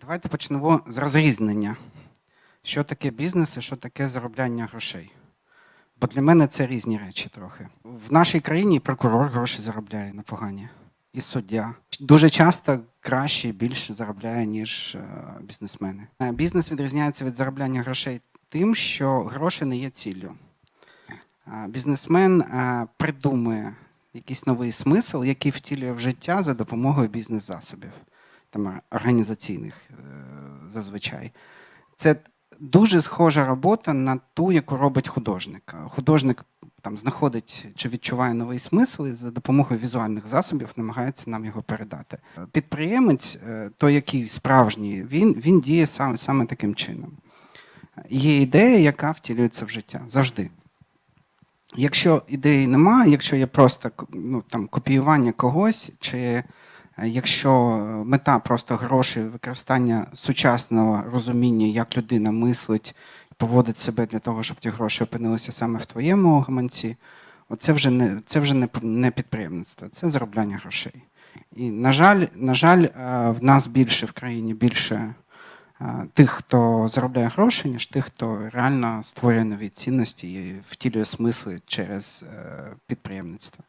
Давайте почнемо з розрізнення. Що таке бізнес і що таке заробляння грошей? Бо для мене це різні речі трохи. В нашій країні прокурор гроші заробляє непогані, і суддя. Дуже часто краще і більше заробляє, ніж е, бізнесмени. Е, Бізнес відрізняється від заробляння грошей тим, що гроші не є ціллю. Е, Бізнесмен придумує якийсь новий смисл, який втілює в життя за допомогою бізнес-засобів, там організаційних е, зазвичай. Це дуже схожа робота на ту, яку робить художник. Художник там знаходить чи відчуває новий смисл і за допомогою візуальних засобів намагається нам його передати. Підприємець, е, той, який справжній, він, він діє саме, саме таким чином. Є ідея, яка втілюється в життя завжди. Якщо ідеї немає, якщо є просто ну, там, копіювання когось, чи якщо мета просто гроші, використання сучасного розуміння, як людина мислить, поводить себе для того, щоб ті гроші опинилися саме в твоєму гаманці, це вже не це вже не, не підприємництво, це заробляння грошей. І, на жаль, на жаль, е, в нас більше в країні більше е, тих, хто заробляє гроші, ніж тих, хто реально створює нові цінності і втілює смисли через е, підприємництво.